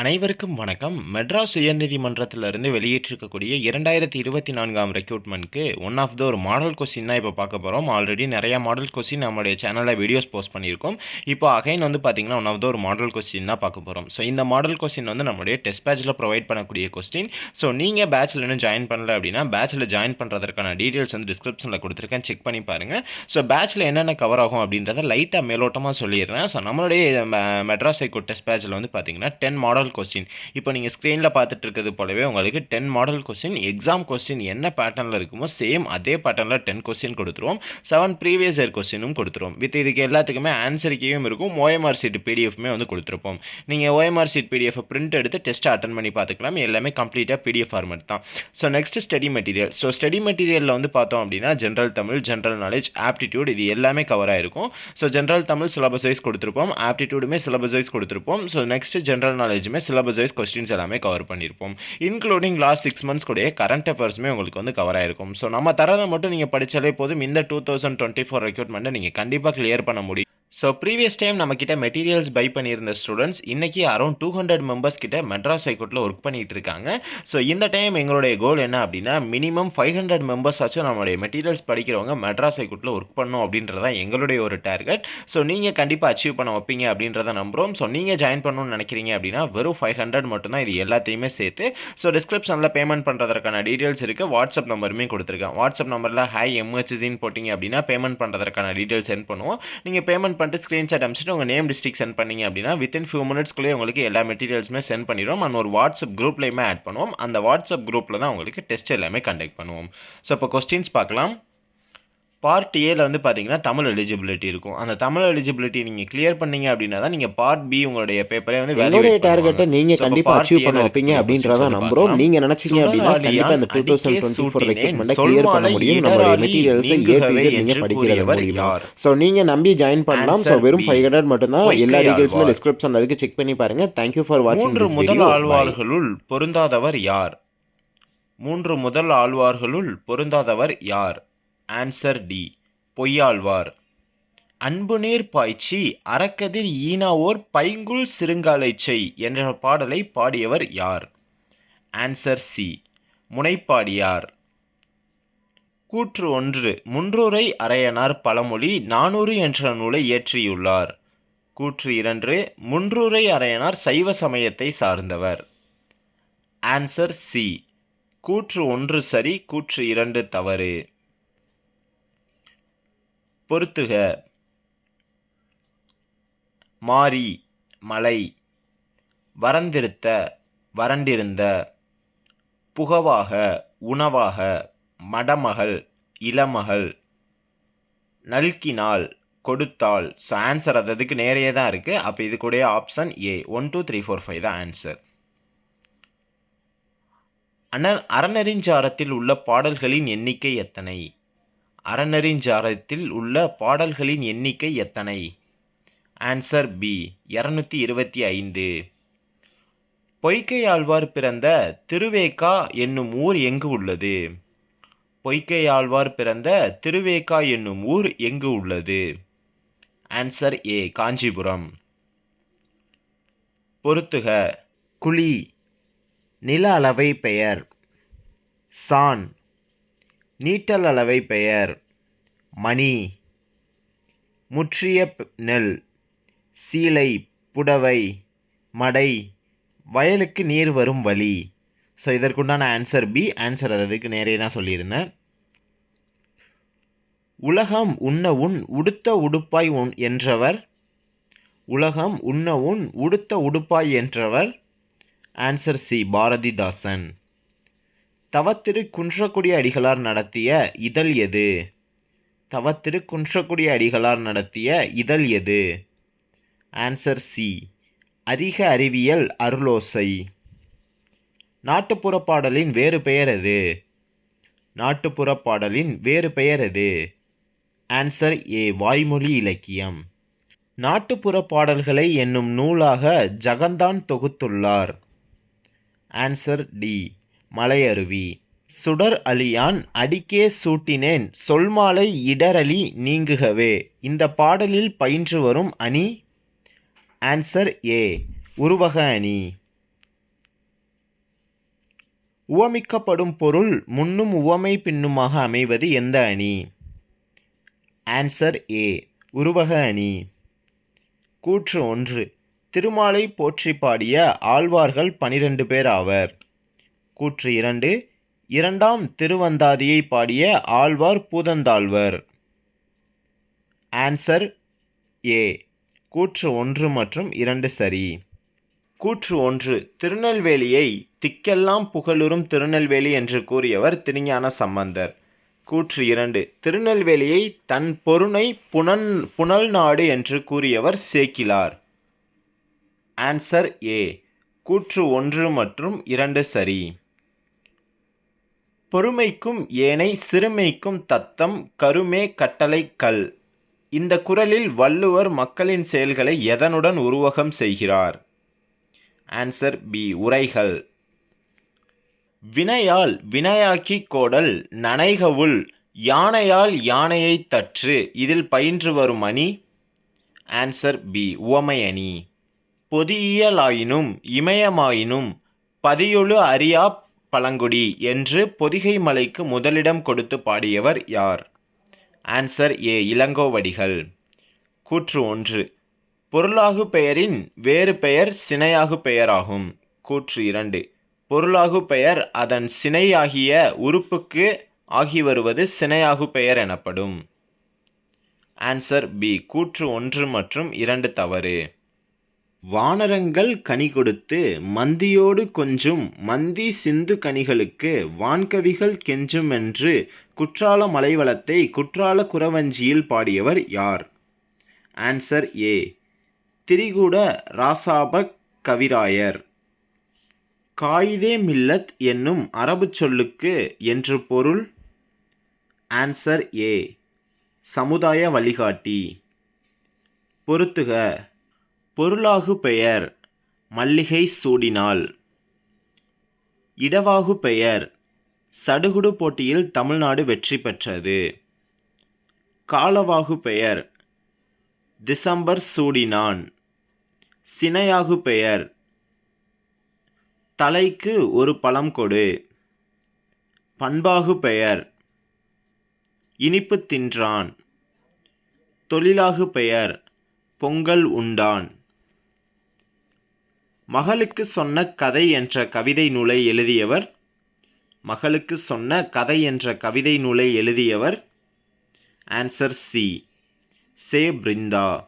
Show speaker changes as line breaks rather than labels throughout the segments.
அனைவருக்கும் வணக்கம். மெட்ராஸ் உயர்நீதிமன்றத்திலிருந்து வெளியிட்டிருக்கக்கூடிய இரண்டாயிரத்தி இருபத்தி நான்காம் ரெக்ரூட்மெண்ட்க்கு ஒன் ஆஃப் த ஒரு மாடல் கொஸ்டின் தான் இப்போ பார்க்க போகிறோம் ஆல்ரெடி நிறையா மாடல் கொஸ்டின் நம்மளுடைய சேனலில் வீடியோஸ் போஸ்ட் பண்ணியிருக்கோம். இப்போ அகைன் வந்து பார்த்தீங்கன்னா ஒன் ஆஃப் த ஒரு மாடல் கொஸ்டின் தான் பார்க்க போகிறோம் ஸோ இந்த மாடல் கொஸ்டின் வந்து நம்மளுடைய டெஸ்ட் பேட்சில் ப்ரொவைட் பண்ணக்கூடிய கொஸ்டின் ஸோ நீங்கள் பேட்சில் இன்னும் ஜாயின் பண்ணல அப்படின்னா பேட்சில் ஜாயின் பண்ணுறதுக்கான டீட்டெயில்ஸ் வந்து டிஸ்கிரிப்ஷனில் கொடுத்துருக்கேன். செக் பண்ணி பாருங்கள் ஸோ பேட்சில் என்னென்ன கவர் ஆகும் அப்படின்றத லைட்டாக மேலோட்டமாக சொல்லிடுறேன். ஸோ நம்மளுடைய மெட்ராஸ் ஹைகோர்ட் டெஸ்ட் பேட்சில் வந்து பார்த்தீங்கன்னா டென் மாடல் கொஸ்டின் இப்போ நீங்கள் ஸ்க்ரீனில் பார்த்துட்டு இருக்கிறது போலவே உங்களுக்கு ten model question exam question என்ன பேட்டர்னில் இருக்குமோ சேம் அதே பேட்டர்னில் டென் கொஸ்டின் கொடுத்துருவோம். செவன் ப்ரீவியஸ் இயர் கொஸ்டினும் கொடுத்துருவோம். வித் இதுக்கு எல்லாத்துக்குமே ஆன்சர் கீயும் இருக்கும். ஓஎம்ஆர் சீட் பிடிஎஃப்மே வந்து கொடுத்துருப்போம். நீங்கள் ஓஎம்ஆர் சீட் பிடிஎஃப் பிரிண்ட் எடுத்து டெஸ்ட் அட்டன் பண்ணி பார்த்துக்கலாம். எல்லாமே கம்ப்ளீட்டாக பிடிஎஃப் ஃபார்மேட் தான். So next study material so study மெட்டீரியலில் வந்து பார்த்தோம் அப்படின்னா general Tamil general knowledge aptitude இது எல்லாமே கவர் ஆயிருக்கும். So general Tamil syllabus wise கொடுத்துருப்போம். ஆப்டிடியூடுமே சிலபஸ் வைஸ் கொடுத்துருப்போம். ஸோ நெக்ஸ்ட் ஜென்ரல் நாலேஜுமே சிலபஸ் வைஸ் கொஸ்டின்ஸ் எல்லாமே கவர் பண்ணியிருப்போம் இன்க்ளூடிங் லாஸ்ட் சிக்ஸ் மந்த்ஸ் கூடயே கரண்ட் அஃபேர்ஸுமே உங்களுக்கு வந்து கவர் ஆயிருக்கும். ஸோ நம்ம தரதை மட்டும் நீங்கள் படித்தாலே போதும். இந்த டூ தௌசண்ட் டுவெண்ட்டி ஃபோர் ரெக்ரூட்மெண்ட்டை நீங்கள் கண்டிப்பாக கிளியர் பண்ண முடியும். ஸோ ப்ரீவியஸ் டைம் நம்மக்கிட்ட மெட்டீரியல்ஸ் பை பண்ணியிருந்த ஸ்டூடெண்ட்ஸ் இன்றைக்கி அரௌண்ட் டூ ஹண்ட்ரட் மெம்பர்ஸ் கிட்ட மெட்ராஸ் ஹைகோர்ட்டில் ஒர்க் பண்ணிகிட்டு இருக்காங்க. ஸோ இந்த டைம் எங்களுடைய கோல் என்ன அப்படின்னா மினிமம் ஃபைவ் ஹண்ட்ரட் மெம்பர்ஸ் ஆச்சும் நம்மளுடைய மெட்டீரியல்ஸ் படிக்கிறவங்க மெட்ராஸ் ஹைகோர்ட்டில் ஒர்க் பண்ணணும் அப்படின்றத எங்களுடைய ஒரு டார்கெட் ஸோ நீங்கள் கண்டிப்பாக அச்சீவ் பண்ண வைப்பீங்க அப்படின்றத நம்புகிறோம் ஸோ நீங்கள் ஜாயின் பண்ணணும்னு நினைக்கிறீங்க அப்படின்னா வெறும் ஃபைவ் ஹண்ட்ரட் மட்டும்தான் இது எல்லாத்தையுமே சேர்த்து ஸோ டிஸ்கிரிப்ஷனில் பேமெண்ட் பண்ணுறதுக்கான டீட்டெயில்ஸ் இருக்குது வாட்ஸ்அப் நம்பருமே கொடுத்துருக்கேன். வாட்ஸ்அப் நம்பரில் ஹை எம்ஹெச்சின்னு போட்டிங்க அப்படின்னா பேமெண்ட் பண்ணுறதுக்கான டீட்டெயில்ஸ் சென்ட் பண்ணுவோம். நீங்கள் பேமெண்ட் பண்ணிட்டு ஸ்க்ரீன்ஷாட் அனுப்பிச்சிட்டு உங்கள் நேம் டிஸ்ட்ரிக் சென்ட் பண்ணிங்க அப்படின்னா வித்தின் ஃபியூ மினிட்ஸ்க்குள்ளே உங்களுக்கு எல்லா மெட்டீரியல்ஸுமே சென்ட் பண்ணிடுவோம் அண்ட் ஒரு வாட்ஸ்அப் குரூப்லையுமே ஆட் பண்ணுவோம். அந்த வாட்ஸ்அப் குரூப்பில் தான் உங்களுக்கு டெஸ்ட் எல்லாமே கண்டக்ட் பண்ணுவோம். ஸோ இப்போ கொஸ்டின்ஸ் பார்க்கலாம். பார்ட் ஏல வந்து பார்த்தீங்கன்னா தமிழ் எலிஜிபிலிட்டி இருக்கும். அந்த தமிழ் எலிஜிபிலிட்டி நீங்கள் கிளியர் பண்ணீங்க அப்படின்னா தான் நீங்கள் பார்ட் பி உங்களுடைய பேப்பரே வந்து validate
டார்கெட்டை
பண்ணுவாங்க.
நீங்க
So, இப்போ
கண்டிப்பா
part
அச்சீவ் பண்ண வைப்பீங்க அப்படின்றத நம்புறோம்.
பார்க்கலாம்.
நீங்க நினைச்சீங்க அப்படின்னா கண்டிப்பா இந்த டூ தௌசண்ட் டுவெண்ட்டி ஃபோர் ரெக்ரூட்மெண்ட்டை கிளியர் பண்ண முடியும். நம்மளுடைய மெட்டீரியல்ஸை ஏ டு Z நீங்க படிக்கிறது மூலியமா ஸோ நீங்க நம்பி ஜாயின் பண்ணலாம். ஸோ வெறும். ஃபைவ் ஹண்ட்ரட் மட்டும்தான். எல்லா
ஆழ்வார்.
டிஸ்கிரிப்ஷன்ல இருக்கு. செக் பண்ணி பாருங்க. தேங்க்யூ ஃபார் வாட்சிங்
மூன்று முதல் ஆழ்வார்களுள் பொருந்தாதவர் யார்? மூன்று முதல் ஆழ்வார்களுள் பொருந்தாதவர் யார்? Answer D. பொய்யாழ்வார். அன்பு நீர் பாய்ச்சி அறக்கதிர் ஈனாவோர் பைங்குல் சிறுங்காலை செய் என்ற பாடலை பாடியவர் யார்? Answer C. முனைப்பாடியார். கூற்று ஒன்று. முன்றுரை அரையனார் பழமொழி நானூறு என்ற நூலை இயற்றியுள்ளார். கூற்று இரண்டு. முன்றுரை அரையனார் சைவ சமயத்தை சார்ந்தவர். Answer C. கூற்று ஒன்று சரி கூற்று இரண்டு தவறு. பொருத்துக. மாரி மலை வரந்திருத்த வறண்டிருந்த புகவாக உணவாக மடமகள் இளமகள் நல்கினால் கொடுத்தால் ஸோ ஆன்சர் அது அதுக்கு நேரையே தான் இருக்குது அப்போ இது கூட option A one two three four five தான் ஆன்சர் அன அறநெறிஞ்சாரத்தில் உள்ள பாடல்களின் எண்ணிக்கை எத்தனை? அறநெறிஞ்சாரத்தில் உள்ள பாடல்களின் எண்ணிக்கை எத்தனை? ஆன்சர் பி இரநூத்தி இருபத்தி ஐந்து. பொய்க்கை ஆழ்வார் பிறந்த திருவேக்கா என்னும் ஊர் எங்கு உள்ளது? பொய்க்கையாழ்வார் பிறந்த திருவேக்கா என்னும் ஊர் எங்கு உள்ளது? Answer A Kanchipuram. பொருத்துக. குழி. நில அளவை பெயர். சான். நீட்டல் அளவை பெயர். மணி. முற்றிய நெல். சீலை புடவை. மடை. வயலுக்கு நீர் வரும் வழி. ஸோ இதற்குண்டான ஆன்சர் பி ஆன்சர் அதுக்கு நேரே தான் சொல்லியிருந்தேன். உலகம் உண்ண உன் உடுத்த உடுப்பாய் உன் என்றவர். உலகம் உண்ண உன் உடுத்த உடுப்பாய் என்றவர். Answer C Bharathidasan. தவத்திரு குன்றக்குடி அடிகளார் நடத்திய இதழ் எது? தவத்திரு குன்றக்குடி அடிகளார் நடத்திய இதழ் எது? ஆன்சர் சி அதிக அறிவியல் அருளோசை. நாட்டுப்புற பாடலின் வேறு பெயர் எது? நாட்டுப்புற பாடலின் வேறு பெயர் எது? ஆன்சர் ஏ வாய்மொழி இலக்கியம். நாட்டுப்புற பாடல்களை என்னும் நூலாக ஜகந்தான் தொகுத்துள்ளார். Answer D Malaiyaruvi. சுடர் அலியான் அடிக்கே சூட்டினேன் சொல்மாலை இடரலி நீங்குகவே. இந்த பாடலில் பயின்று வரும் அணி? Answer A. உருவக அணி. உவமிக்கப்படும் பொருள் முன்னும் உவமை பின்னுமாக அமைவது எந்த அணி? Answer A. உருவக அணி. கூற்று ஒன்று. திருமாலை போற்றி பாடிய ஆழ்வார்கள் பனிரெண்டு பேர் ஆவர். கூற்று இரண்டு. இரண்டாம் திருவந்தாதியை பாடிய ஆழ்வார் பூதந்தாழ்வர். ஆன்சர் ஏ கூற்று ஒன்று மற்றும் இரண்டு சரி. கூற்று ஒன்று. திருநெல்வேலியை திக்கெல்லாம் புகழுறும் திருநெல்வேலி என்று கூறியவர் திருஞான சம்பந்தர். கூற்று இரண்டு. திருநெல்வேலியை தன் பொருணை புனன் புனல் நாடு என்று கூறியவர் சேக்கிலார். ஆன்சர் ஏ கூற்று ஒன்று மற்றும் இரண்டு சரி. பொறுமைக்கும் ஏனை சிறுமைக்கும் தத்தம் கருமே கட்டளை கல். இந்த குரலில் வள்ளுவர் மக்களின் செயல்களை எதனுடன் உருவகம் செய்கிறார்? ஆன்சர் பி உரைகள். வினையால் வினையாக்கி கோடல் நனைகவுள் யானையால் யானையை தற்று இதில் பயின்று வரும் அணி. ஆன்சர் பி உவமையணி பொதியியலாயினும் இமயமாயினும் பதியொழு அறியா பழங்குடி என்று பொதிகை மலைக்கு முதலிடம் கொடுத்து பாடியவர் யார்? Answer A Ilangovadigal. கூற்று ஒன்று. பொருளாகு பெயரின் வேறு பெயர் சினையாகு பெயராகும். கூற்று இரண்டு. பொருளாகு பெயர் அதன் சினையாகிய உறுப்புக்கு ஆகி வருவது சினையாகு பெயர் எனப்படும். ஆன்சர் பி கூற்று ஒன்று மற்றும் இரண்டு தவறு. வானரங்கள் கனி கொடுத்து மந்தியோடு கொஞ்சும் மந்தி சிந்து கனிகளுக்கு வான்கவிகள் கெஞ்சும் என்று குற்றால மலைவளத்தை குற்றால குறவஞ்சியில் பாடியவர் யார்? ஆன்சர் ஏ திரிகூட ராசாபக் கவிராயர். காயிதே மில்லத் என்னும் அரபு சொல்லுக்கு என்று பொருள்? ஆன்சர் ஏ சமுதாய வழிகாட்டி. பொருத்துக. பொருளாகு பெயர் மல்லிகை சூடினாள். இடவாகு பெயர் சடுகுடு போட்டியில் தமிழ்நாடு வெற்றி பெற்றது. காலவாகு பெயர் டிசம்பர் சூடினான். சினையாகு பெயர் தலைக்கு ஒரு பழம் கொடு. பண்பாகு பெயர் இனிப்பு தின்றான். தொழிலாகு பெயர் பொங்கல் உண்டான். மகளுக்கு சொன்ன கதை என்ற கவிதை நூலை எழுதியவர். மகளுக்கு சொன்ன கதை என்ற கவிதை நூலை எழுதியவர். Answer C Se Brindha.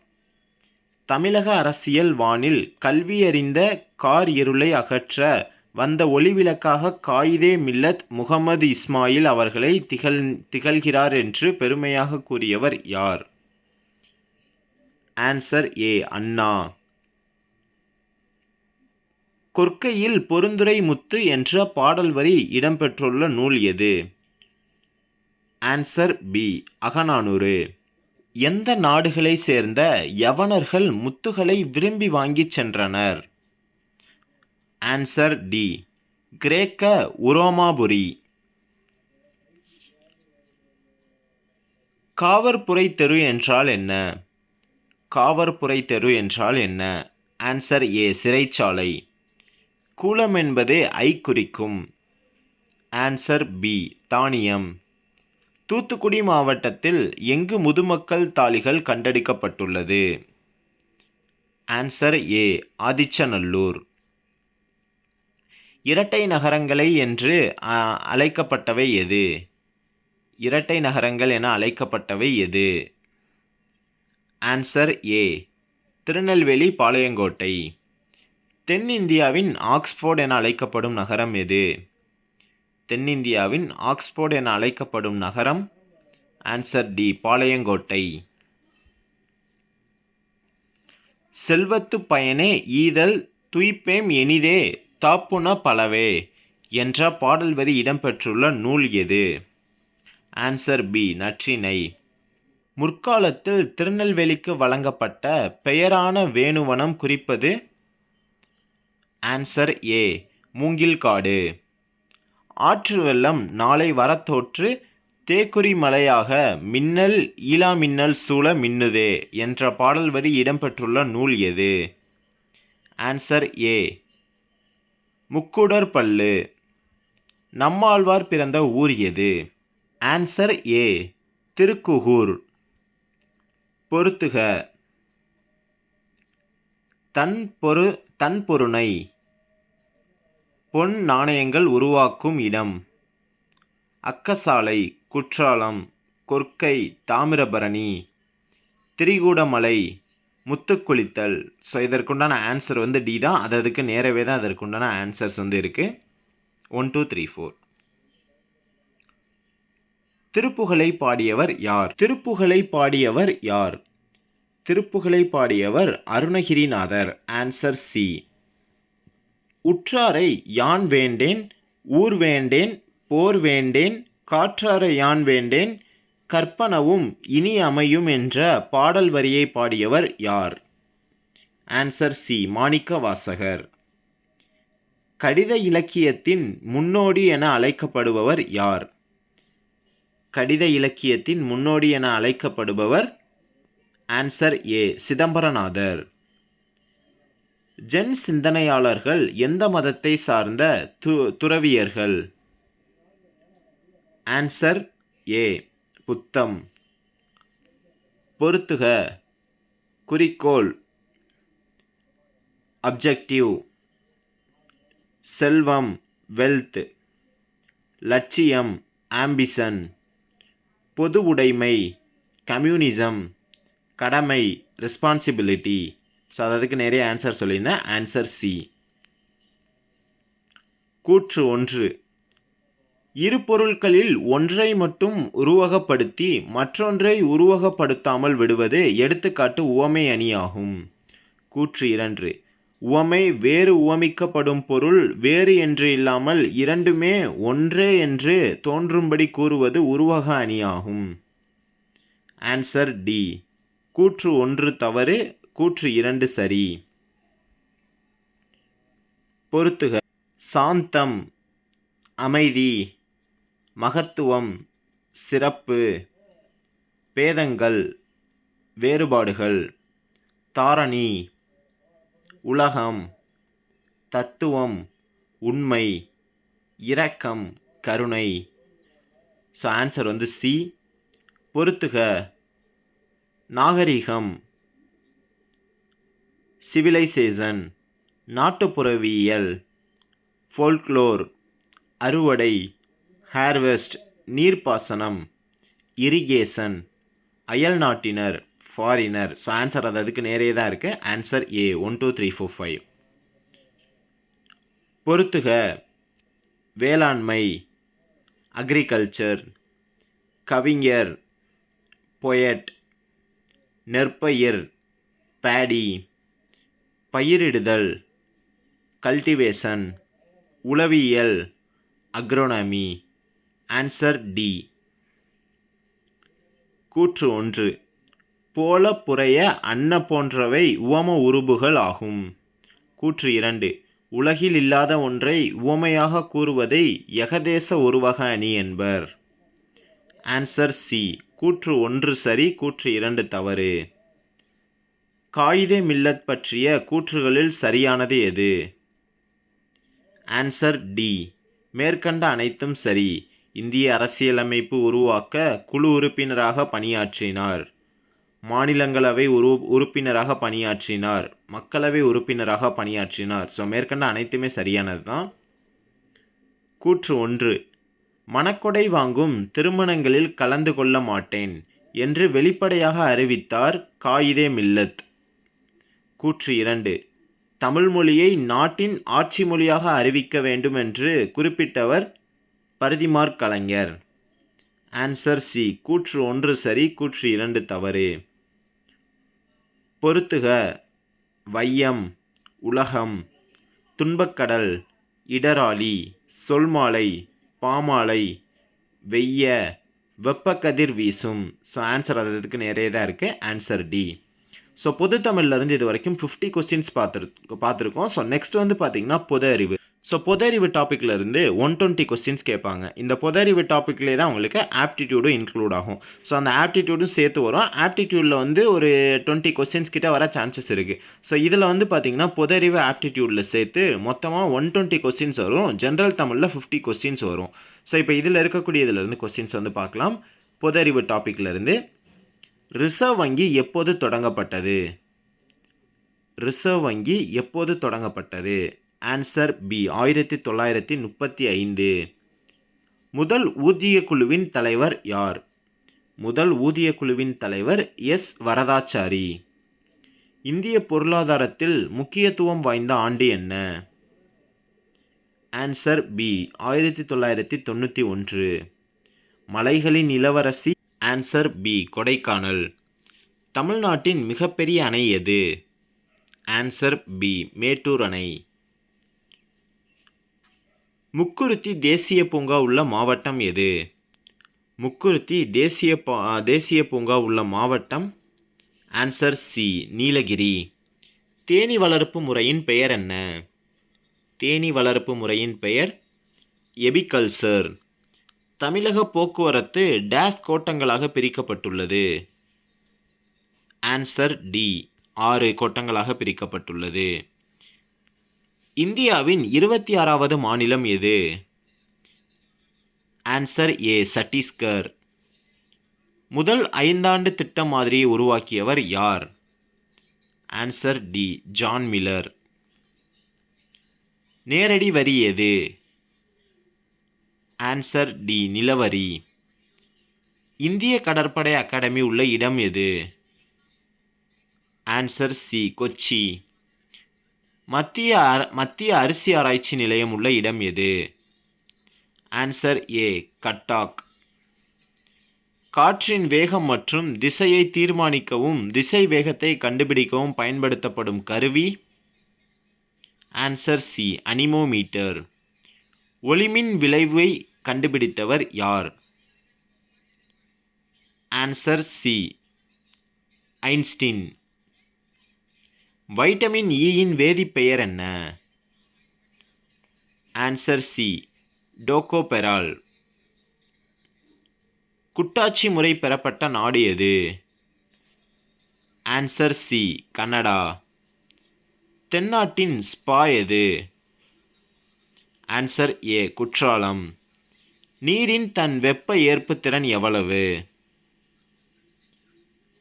தமிழக அரசியல் வானில் கல்வியறிந்த கார் இருளை அகற்ற வந்த ஒளிவிளக்காக காயிதே மில்லத் முகமது இஸ்மாயில் அவர்களை திகழ் திகழ்கிறார் என்று பெருமையாக கூறியவர் யார்? Answer A Anna. கொற்கையில் பொருந்துரை முத்து என்ற பாடல் வரி இடம்பெற்றுள்ள நூல் எது? Answer B Akananuru. எந்த நாடுகளை சேர்ந்த யவனர்கள் முத்துகளை விரும்பி வாங்கிச் சென்றனர்? ஆன்சர் டி கிரேக்க உரோமாபுரி. காவற்புரை தெரு என்றால் என்ன? காவற்புரை தெரு என்றால் என்ன? ஆன்சர் ஏ சிறைச்சாலை. கூலம் என்பது ஐ குறிக்கும். ஆன்சர் பி தானியம். தூத்துக்குடி மாவட்டத்தில் எங்கு முதுமக்கள் தாளிகள் கண்டெடுக்கப்பட்டுள்ளது? Answer A Adichanallur. இரட்டை நகரங்களை என்று அழைக்கப்பட்டவை எது? இரட்டை நகரங்கள் என அழைக்கப்பட்டவை எது? Answer A Tirunelveli Palayamkottai. தென்னிந்தியாவின் ஆக்ஸ்போர்ட் என அழைக்கப்படும் நகரம் எது? தென்னிந்தியாவின் ஆக்ஸ்போர்ட் என அழைக்கப்படும் நகரம் ஆன்சர் டி பாளையங்கோட்டை. செல்வத்து பயனே ஈதல் துய்ப்பேம் எனிதே தாப்புன பலவே என்ற பாடல் வரி இடம்பெற்றுள்ள நூல் எது? ஆன்சர் பி நற்றினை முற்காலத்தில் திருநெல்வேலிக்கு வழங்கப்பட்ட பெயரான வேணுவனம் குறிப்பது ஆன்சர் ஏ மூங்கில் காடு. ஆற்று வெள்ளம் நாளை வரத்தோற்று தேக்குறி மலையாக மின்னல் ஈலா மின்னல் சூழ மின்னுதே என்ற பாடல் வரி இடம்பெற்றுள்ள நூல் எது? ஆன்சர் ஏ முக்குடர் பல்லு. நம்மாழ்வார் பிறந்த ஊர் எது? Answer A Thirukurugur. பொருத்துக தன் பொரு தன் பொருணை பொன் நாணயங்கள் உருவாக்கும் இடம். அக்கசாலை குற்றாலம் கொர்க்கை தாமிரபரணி. திரிகூடமலை முத்துக்குளித்தல். ஸோ இதற்குண்டான ஆன்சர் வந்து டி தான். அது அதுக்கு நேரவே தான் அதற்குண்டான ஆன்சர்ஸ் வந்து இருக்குது ஒன் டூ த்ரீ ஃபோர் திருப்புகழை பாடியவர் யார்? திருப்புகழை பாடியவர் யார்? திருப்புகழை பாடியவர் அருணகிரிநாதர். ஆன்சர் சி உற்றாரை யான் வேண்டேன் ஊர் வேண்டேன் போர் வேண்டேன் காற்றாரை யான் வேண்டேன் கற்பனவும் இனி அமையும் என்ற பாடல் வரியை பாடியவர் யார்? ஆன்சர் சி மாணிக்க வாசகர் கடித இலக்கியத்தின் முன்னோடி என அழைக்கப்படுபவர் யார்? கடித இலக்கியத்தின் முன்னோடி என அழைக்கப்படுபவர் ஆன்சர் ஏ சிதம்பரநாதர். ஜென் சிந்தனையாளர்கள் எந்த மதத்தை சார்ந்த து துறவியர்கள்? ஆன்சர் ஏ புத்தம். பொருத்துக குறிக்கோள். அப்ஜெக்டிவ் செல்வம் வெல்த் லட்சியம் ஆம்பிசன் பொது உடைமை கம்யூனிசம் கடமை ரெஸ்பான்சிபிலிட்டி ஸோ அதுக்கு நிறைய ஆன்சர் சொல்லியிருந்தேன். ஆன்சர் சி கூற்று ஒன்று. இரு பொருட்களில் ஒன்றை மட்டும் உருவகப்படுத்தி மற்றொன்றை உருவகப்படுத்தாமல் விடுவது எடுத்துக்காட்டு உவமை அணியாகும். கூற்று இரண்டு. உவமை வேறு உவமிக்கப்படும் பொருள் வேறு என்று இல்லாமல் இரண்டுமே ஒன்றே என்று தோன்றும்படி கூறுவது உருவக அணியாகும். ஆன்சர் டி கூற்று ஒன்று தவறு கூற்று இரண்டு சரி. பொறுத்துக. சாந்தம் அமைதி மகத்துவம் சிறப்பு பேதங்கள் வேறுபாடுகள் தாரணி உலகம் தத்துவம் உண்மை இரக்கம் கருணை. ஸோ ஆன்சர் வந்து சி பொறுத்துக. நாகரிகம். சிவிலைசேஷன் நாட்டுப்புறவியல் ஃபோல்க்ளோர் அறுவடை ஹார்வெஸ்ட் நீர்ப்பாசனம் இரிகேஷன் அயல் நாட்டினர் ஃபாரினர் ஸோ ஆன்சர் அது அதுக்கு நேரே தான் இருக்குது answer A one two three four five பொறுத்துக வேளாண்மை அக்ரிகல்ச்சர் கவிஞர் பொயட் நெற்பயிர் பேடி பயிரிடுதல் கல்டிவேஷன் உளவியல் அக்ரோனமி ஆன்சர் டி கூற்று ஒன்று. போல புறைய அன்ன போன்றவை உவம உருபுகள் ஆகும். கூற்று இரண்டு. உலகில் இல்லாத ஒன்றை உவமையாக கூறுவதை எகதேச உருவக அணி என்பர். ஆன்சர் சி கூற்று ஒன்று சரி கூற்று இரண்டு தவறு. காயிதே மில்லத் பற்றிய கூற்றுகளில் சரியானது எது? ஆன்சர் டி மேற்கண்ட அனைத்தும் சரி. இந்திய அரசியலமைப்பு உருவாக்க குழு உறுப்பினராக பணியாற்றினார். மாநிலங்களவை உரு உறுப்பினராக பணியாற்றினார். மக்களவை உறுப்பினராக பணியாற்றினார். ஸோ மேற்கண்ட அனைத்துமே சரியானது தான் கூற்று ஒன்று. மணக்கொடை வாங்கும் திருமணங்களில் கலந்து கொள்ள மாட்டேன் என்று வெளிப்படையாக அறிவித்தார் காயிதே மில்லத். கூற்று இரண்டு. தமிழ் மொழியை நாட்டின் ஆட்சி மொழியாக அறிவிக்க வேண்டும் என்று குறிப்பிட்டவர் பரிதிமார் கலைஞர். Answer C. கூற்று ஒன்று சரி கூற்று இரண்டு தவறு. பொருத்துக. வையம் உலகம் துன்பக்கடல் இடராளி சொல்மாலை பாமாலை வெய்ய வெப்பக்கதிர் வீசும். ஸோ ஆன்சர் அதுக்கு நிறைய தான் இருக்குது ஆன்சர் டி ஸோ பொது தமிழ்லேருந்து இது வரைக்கும் ஃபிஃப்டி கொஸ்டின்ஸ் பார்த்துரு பார்த்துருக்கோம். ஸோ நெக்ஸ்ட் வந்து பார்த்திங்கன்னா பொது அறிவு. ஸோ பொதறிவு டாப்பிக்கில் இருந்து ஒன் டுவெண்ட்டி கொஸ்டின்ஸ் கேட்பாங்க. இந்த பொதறிவு டாப்பிக்லேயே தான் உங்களுக்கு ஆப்டிடியூடும் இன்க்ளூட் ஆகும். ஸோ அந்த ஆப்டிடியூடும் சேர்த்து வரும். ஆப்டிடியூடில் வந்து ஒரு டுவெண்ட்டி கொஸ்டின்ஸ் கிட்ட வர சான்சஸ் இருக்குது ஸோ இதில் வந்து பார்த்தீங்கன்னா பொதறிவு ஆப்டிடியூடில் சேர்த்து மொத்தமாக ஒன் டுவெண்ட்டி கொஸ்டின்ஸ் வரும். ஜென்ரல் தமிழில் ஃபிஃப்டி கொஸ்டின்ஸ் வரும். ஸோ இப்போ இதில் இருக்கக்கூடியதுலேருந்து கொஸ்டின்ஸ் வந்து பார்க்கலாம். பொதறிவு டாப்பிக்லேருந்து ரிசர்வ் வங்கி எப்போது தொடங்கப்பட்டது? ரிசர்வ் வங்கி எப்போது தொடங்கப்பட்டது? ஆன்சர் பி ஆயிரத்தி தொள்ளாயிரத்தி முப்பத்தி ஐந்து. முதல் ஊதிய குழுவின் தலைவர் யார்? முதல் ஊதிய குழுவின் தலைவர் எஸ். வரதாச்சாரி. இந்திய பொருளாதாரத்தில் முக்கியத்துவம் வாய்ந்த ஆண்டு என்ன? ஆன்சர் பி ஆயிரத்தி தொள்ளாயிரத்தி தொண்ணூற்றி ஒன்று. மலைகளின் இளவரசி. Answer B Kodaikanal. தமிழ்நாட்டின் மிகப்பெரிய அணை எது? ஆன்சர் பி மேட்டூர் அணை. முக்குருத்தி தேசிய பூங்கா உள்ள மாவட்டம் எது? முக்குருத்தி தேசிய பா- தேசிய பூங்கா உள்ள மாவட்டம்? Answer C Nilgiri. தேனி வளர்ப்பு முறையின் பெயர் என்ன? தேனி வளர்ப்பு முறையின் பெயர் எபிகல்சர் தமிழக போக்குவரத்து டேஸ் கோட்டங்களாக பிரிக்கப்பட்டுள்ளது. ஆன்சர் டி ஆறு கோட்டங்களாக பிரிக்கப்பட்டுள்ளது. இந்தியாவின் இருபத்தி ஆறாவது மாநிலம் எது? Answer A Chhattisgarh. முதல் ஐந்தாண்டு திட்டம் மாதிரியை உருவாக்கியவர் யார்? Answer D John Miller. நேரடி வரி எது? ஆன்சர் டி நிலவரி. இந்திய கடற்படை அகாடமி உள்ள இடம் எது? Answer C Kochi. மத்திய அர- மத்திய அரிசி ஆராய்ச்சி நிலையம் உள்ள இடம் எது? ஆன்சர் ஏ கட்டாக் காற்றின் வேகம் மற்றும் திசையை தீர்மானிக்கவும் திசை வேகத்தை கண்டுபிடிக்கவும் பயன்படுத்தப்படும் கருவி? ஆன்சர் சி அனிமோமீட்டர் ஒளிமின் விளைவை கண்டுபிடித்தவர் யார்? Answer C Einstein vitamin e இயின் வேதிப்பெயர் என்ன? ஆன்சர் சி டோகோபெரால் குட்டாட்சி முறை பெறப்பட்ட நாடு எது? Answer C Canada. தென்னாட்டின் ஸ்பா எது? Answer A Kutralam. நீரின் தன் வெப்ப ஏற்புத்திறன் எவ்வளவு?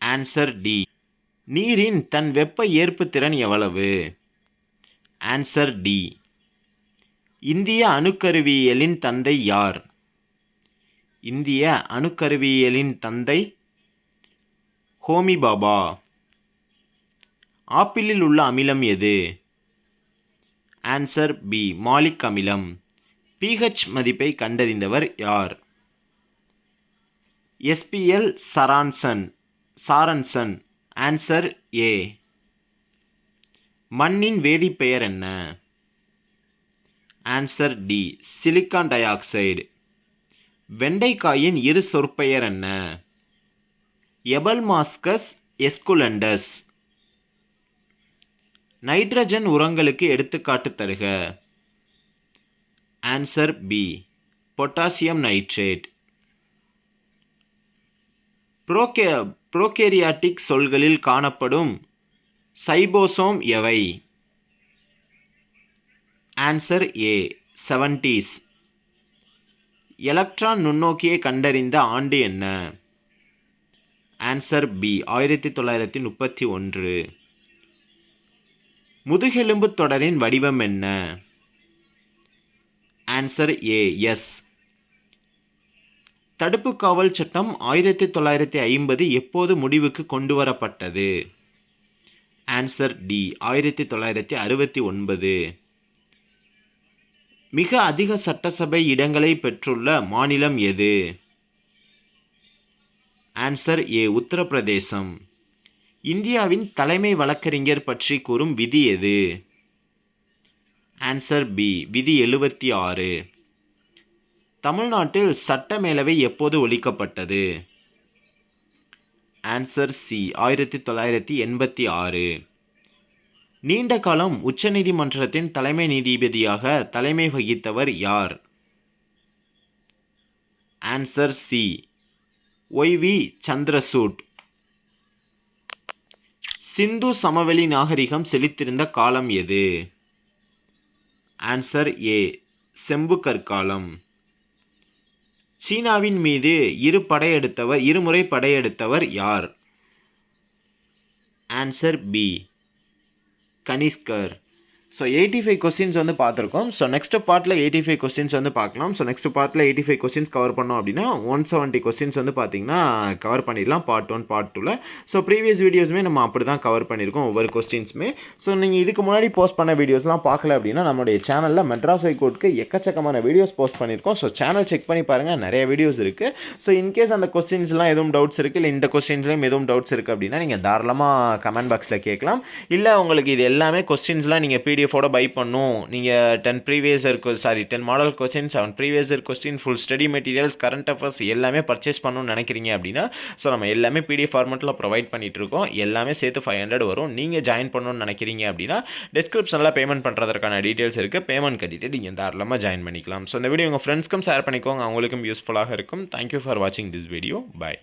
ஆன்சர் டி நீரின் தன் வெப்ப ஏற்புத்திறன் எவ்வளவு? ஆன்சர் டி இந்திய அணுக்கருவியலின் தந்தை யார்? இந்திய அணுக்கருவியலின் தந்தை ஹோமி பாபா ஆப்பிளில் உள்ள அமிலம் எது? ஆன்சர் பி மாலிக் அமிலம். பிஹெச் மதிப்பை கண்டறிந்தவர் யார்? எஸ்பிஎல் சரான்சன். சாரன்சன். ஆன்சர் ஏ மண்ணின் வேதிப்பெயர் என்ன? Answer D silicon dioxide வெண்டைக்காயின் இரு சொற்பெயர் என்ன? எபல்மாஸ்கஸ் எஸ்குலண்டஸ் நைட்ரஜன் உரங்களுக்கு எடுத்துக்காட்டு தருக. ஆன்சர் பி பொட்டாசியம் நைட்ரேட் புரோகே புரோகேரியாட்டிக் சொல்களில் காணப்படும் சைபோசோம் எவை? ஆன்சர் ஏ செவன்டீஸ் எலக்ட்ரான் நுண்ணோக்கியை கண்டறிந்த ஆண்டு என்ன? ஆன்சர் பி ஆயிரத்தி தொள்ளாயிரத்தி முப்பத்தி ஒன்று. முதுகெலும்பு தொடரின் வடிவம் என்ன? ஆன்சர் ஏ எஸ் தடுப்பு காவல் சட்டம் ஆயிரத்தி தொள்ளாயிரத்தி ஐம்பது எப்போது முடிவுக்கு கொண்டு வரப்பட்டது ஆன்சர் டி ஆயிரத்தி தொள்ளாயிரத்தி அறுபத்தி ஒன்பது. மிக அதிக சட்டசபை இடங்களை பெற்றுள்ள மாநிலம் எது? Answer A Uttar Pradesh. இந்தியாவின் தலைமை வழக்கறிஞர் பற்றி கூறும் விதி எது? ஆன்சர் பி விதி எழுபத்தி ஆறு. தமிழ்நாட்டில் சட்டமேலவை எப்போது ஒழிக்கப்பட்டது? ஆன்சர் சி ஆயிரத்தி தொள்ளாயிரத்தி எண்பத்தி ஆறு. நீண்ட காலம் உச்சநீதிமன்றத்தின் தலைமை நீதிபதியாக தலைமை வகித்தவர் யார்? Answer C YV Chandrachud. சிந்து சமவெளி நாகரிகம் செழித்திருந்த காலம் எது? ஆன்சர் ஏ செம்பு கற்காலம். சீனாவின் மீது இரு படையெடுத்தவர் இருமுறை படையெடுத்தவர் யார்? Answer B Kanishka. So eighty five questions வந்து பார்த்துருக்கோம். ஸோ நெக்ஸ்ட் பார்ட்டில் எயிட்டி ஃபைவ் கொஸ்டின்ஸ் வந்து பார்க்கலாம். ஸோ நெக்ஸ்ட் பார்ட்டில் எயிட்டி ஃபைவ் கொஸ்டின்ஸ் கவர் பண்ணோம் அப்படின்னா ஒன் செவன்ட்டி கொஸ்டின்ஸ் வந்து பார்த்தீங்கன்னா கவர் பண்ணிடலாம். பார்ட் ஒன் பார்ட் டூவில் ஸோ ப்ரீவியஸ் வீடியோஸுமே நம்ம அப்படி தான் கவர் பண்ணியிருக்கோம் ஒவ்வொரு கொஸ்டின்ஸுமே ஸோ நீங்கள் இதுக்கு முன்னாடி போஸ்ட் பண்ண வீடியோஸ்லாம் பார்க்கல அப்படின்னா நம்மளுடைய சேனலில் மெட்ராஸ் ஹைகோர்ட்டுக்கு எக்கச்சக்கமான வீடியோஸ் போஸ்ட் பண்ணியிருக்கோம். ஸோ சேனல் செக் பண்ணி பாருங்கள் நிறைய வீடியோஸ் இருக்குது ஸோ இன்கேஸ் அந்த கொஸ்டின்ஸ்லாம் எதுவும் டவுட்ஸ் இருக்குது இல்லை இந்த கொஸ்டின்ஸ்லையும் எதுவும் டவுட்ஸ் இருக்குது அப்படின்னா நீங்கள் தாராளமாக கமெண்ட் பாக்ஸில் கேட்கலாம். இல்லை உங்களுக்கு இது எல்லாமே கொஸ்டின்ஸ்லாம் நீங்கள் பிடிஎஃபோட பை பண்ணும். நீங்கள் ten previous year sorry ten model question seven previous year question full study materials current affairs எல்லாமே பர்ச்சேஸ் பண்ணணும்னு நினைக்கிறீங்க அப்படின்னா ஸோ நம்ம எல்லாமே பிடிஎஃப் ஃபார்மெட்டில் ப்ரொவைட் பண்ணிகிட்ருக்கோம் இருக்கோம். எல்லாமே சேர்த்து ஃபைவ் ஹண்ட்ரட் வரும். நீங்கள் ஜாயின் பண்ணணும்னு நினைக்கிறீங்க அப்படின்னா டிஸ்கிரிப்ஷனில் பேமெண்ட் பண்ணுறதுக்கான டீட்டெயில்ஸ் இருக்குது பேமெண்ட் கட்டிட்டு நீங்கள் தாராளமாக ஜாயின் பண்ணிக்கலாம். ஸோ இந்த வீடியோ உங்கள் ஃப்ரெண்ட்ஸ்க்கும் ஷேர் பண்ணிக்கோங்க. அவங்களுக்கும் யூஸ்ஃபுல்லாக இருக்கும். தேங்க்யூ ஃபார் வாட்சிங் திஸ் வீடியோ பை